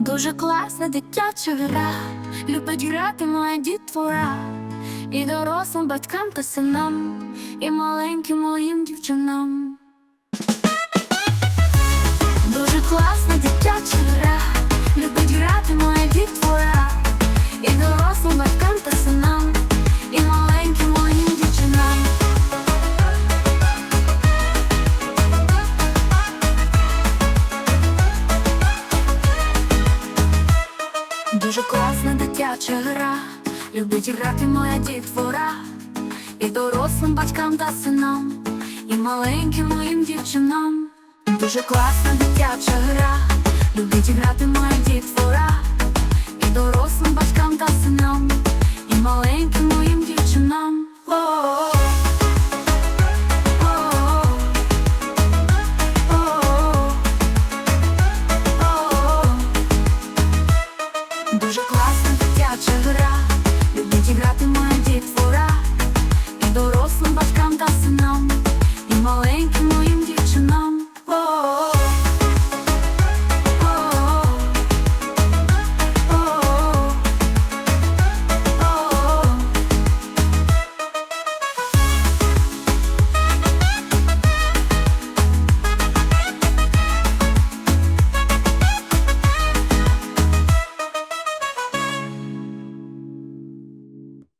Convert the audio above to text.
Дуже класна дитяча гра, любить грати моя дітвора, і дорослим батькам та синам, і маленьким моїм дівчинам. Дуже класна дитяча гра, любить грати моя дітвора, і дорослим батькам та синам, і маленьким моїм дівчинам. Дуже класна дитяча гра, любить грати моя дітвора, і дорослим батькам та синам, і маленьким класна дитяча гра, любить грати моя